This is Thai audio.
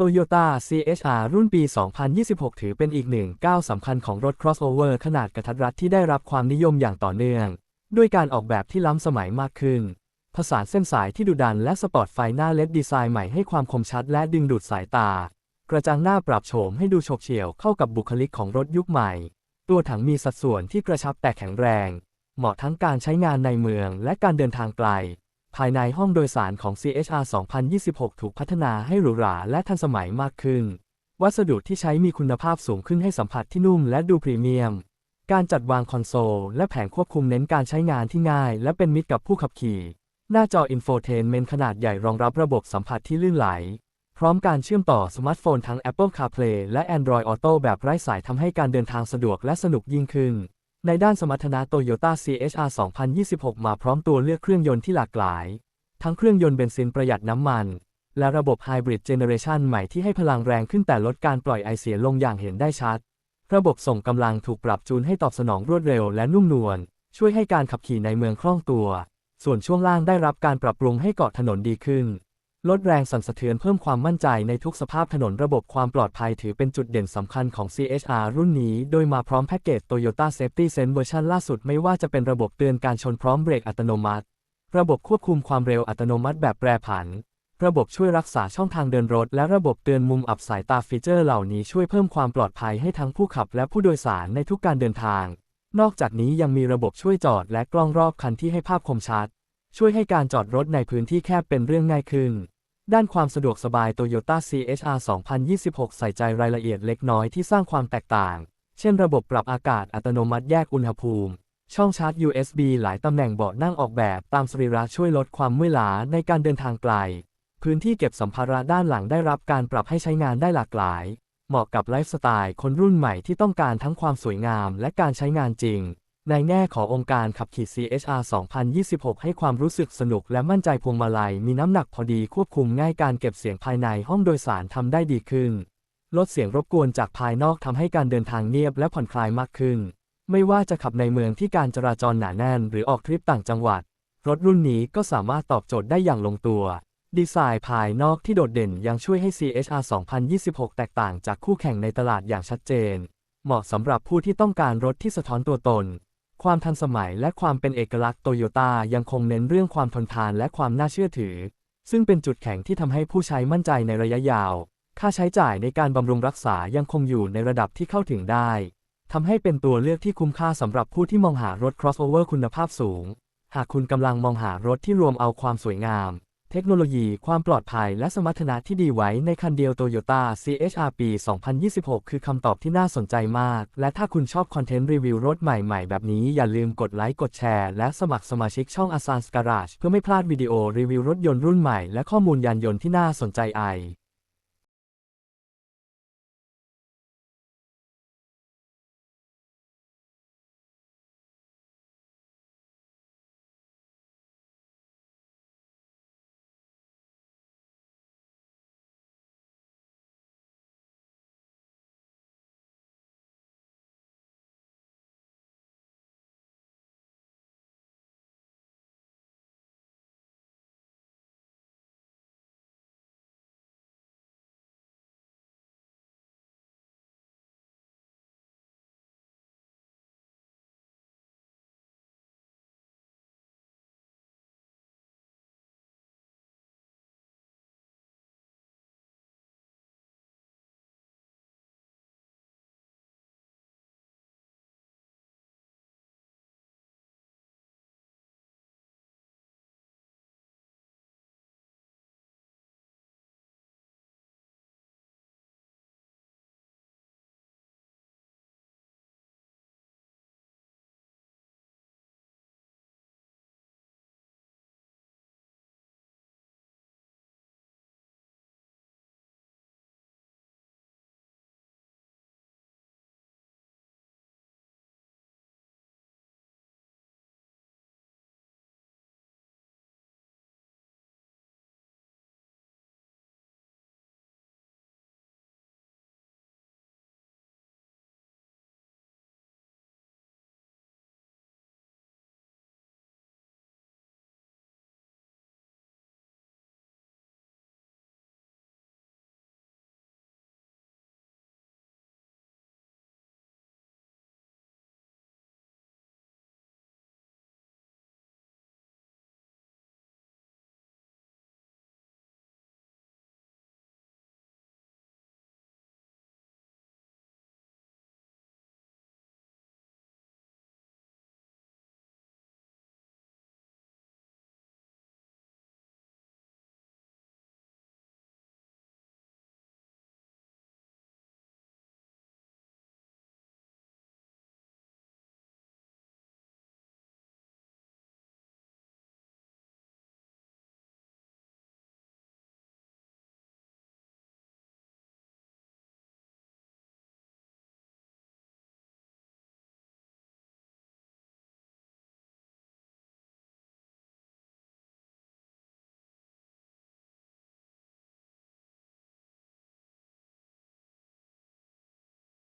Toyota CHR รุ่นปี 2026 ถือเป็นอีกหนึ่งก้าวสำคัญของรถ crossover ขนาดกระทัดรัดที่ได้รับความนิยมอย่างต่อเนื่อง ด้วยการออกแบบที่ล้ำสมัยมากขึ้น ผสานเส้นสายที่ดุดันและสปอร์ตไฟหน้าเล็ดดีไซน์ใหม่ให้ความคมชัดและดึงดูดสายตา กระจังหน้าปรับโฉมให้ดูโฉบเฉี่ยวเข้ากับบุคลิกของรถยุคใหม่ ตัวถังมีสัดส่วนที่กระชับแต่แข็งแรง เหมาะทั้งการใช้งานในเมืองและการเดินทางไกล ภายในห้องโดยสารของ CHR 2026 ถูกพัฒนาให้หรูหราและทันสมัยมากขึ้น วัสดุที่ใช้มีคุณภาพสูงขึ้นให้สัมผัสที่นุ่มและดูพรีเมียม การจัดวางคอนโซล และแผงควบคุมเน้นการใช้งานที่ง่าย และเป็นมิตรกับผู้ขับขี่ หน้าจออินโฟเทนเมนต์ขนาดใหญ่รองรับระบบสัมผัสที่ลื่นไหล พร้อมการเชื่อมต่อสมาร์ทโฟนทั้ง Apple CarPlay และ Android Auto แบบไร้สายทำให้การเดินทางสะดวกและสนุกยิ่งขึ้น ในด้านสมรรถนะ Toyota CHR 2026 มาพร้อมตัวเลือกเครื่องยนต์ที่หลากหลาย ทั้งเครื่องยนต์เบนซินประหยัดน้ำมัน และระบบไฮบริดเจเนเรชันใหม่ที่ให้พลังแรงขึ้นแต่ลดการปล่อยไอเสียลงอย่างเห็นได้ชัด ระบบส่งกำลังถูกปรับจูนให้ตอบสนองรวดเร็วและนุ่มนวล ช่วยให้การขับขี่ในเมืองคล่องตัว ส่วนช่วงล่างได้รับการปรับปรุงให้เกาะถนนดีขึ้น ลดแรงสั่นสะเทือนเพิ่มความมั่นใจในทุกสภาพถนนระบบความปลอดภัยถือเป็นจุดเด่นสำคัญของ CHR รุ่นนี้ โดยมาพร้อมแพ็กเกจ Toyota Safety Sense เวอร์ชันล่าสุดไม่ว่าจะเป็นระบบเตือนการชนพร้อมเบรกอัตโนมัติ ระบบควบคุมความเร็วอัตโนมัติแบบแปรผัน ระบบช่วยรักษาช่องทางเดินรถ และระบบเตือนมุมอับสายตาฟีเจอร์เหล่านี้ช่วยเพิ่มความปลอดภัยให้ทั้งผู้ขับและผู้โดยสารในทุกการเดินทาง นอกจากนี้ยังมีระบบช่วยจอดและกล้องรอบคันที่ให้ภาพคมชัด ช่วยให้การจอดรถในพื้นที่แคบเป็นเรื่องง่ายขึ้น ด้านความสะดวกสบาย Toyota CHR 2026 ใส่ใจรายละเอียดเล็กน้อยที่สร้างความแตกต่าง เช่นระบบปรับอากาศอัตโนมัติแยกอุณหภูมิ ช่องชาร์จ USB หลายตำแหน่งเบาะนั่งออกแบบตามสรีระช่วยลดความเมื่อยล้าในการเดินทางไกล พื้นที่เก็บสัมภาระด้านหลังได้รับการปรับให้ใช้งานได้หลากหลาย เหมาะกับไลฟ์สไตล์คนรุ่นใหม่ที่ต้องการทั้งความสวยงามและการใช้งานจริง ในแง่ขององค์การขับขี่ CHR 2026 ให้ความรู้สึกสนุกและมั่นใจพวงมาลัย มีน้ำหนักพอดีควบคุมง่ายการเก็บเสียงภายในห้องโดยสารทำได้ดีขึ้น ลดเสียงรบกวนจากภายนอกทำให้การเดินทางเงียบและผ่อนคลายมากขึ้น ไม่ว่าจะขับในเมืองที่การจราจรหนาแน่น หรือออกทริปต่างจังหวัด รถรุ่นนี้ก็สามารถตอบโจทย์ได้อย่างลงตัว ดีไซน์ภายนอกที่โดดเด่นยังช่วยให้ CHR 2026 แตกต่างจากคู่แข่งในตลาดอย่างชัดเจน เหมาะสำหรับผู้ที่ต้องการรถที่สะท้อนตัวตน ความทันสมัยและความเป็นเอกลักษณ์โตโยต้ายังคงเน้นเรื่องความทนทานและความน่าเชื่อถือ ซึ่งเป็นจุดแข็งที่ทำให้ผู้ใช้มั่นใจในระยะยาว ค่าใช้จ่ายในการบำรุงรักษายังคงอยู่ในระดับที่เข้าถึงได้ทำให้เป็นตัวเลือกที่คุ้มค่าสำหรับผู้ที่มองหารถ crossover คุณภาพสูง หากคุณกำลังมองหารถที่รวมเอาความสวยงาม เทคโนโลยีความปลอดภัยและสมรรถนะที่ดีไว้ในคันเดียว Toyota CHR ปี 2026 คือคำตอบที่น่าสนใจมาก และถ้าคุณชอบคอนเทนต์รีวิวรถใหม่ๆ แบบนี้อย่าลืมกดไลค์กดแชร์ และสมัครสมาชิกช่อง a s a n s Garage เพื่อไม่พลาดวิดีโอรีวิวรถยนต์รุ่นใหม่และข้อมูลยานยนต์ที่น่าสนใจไอ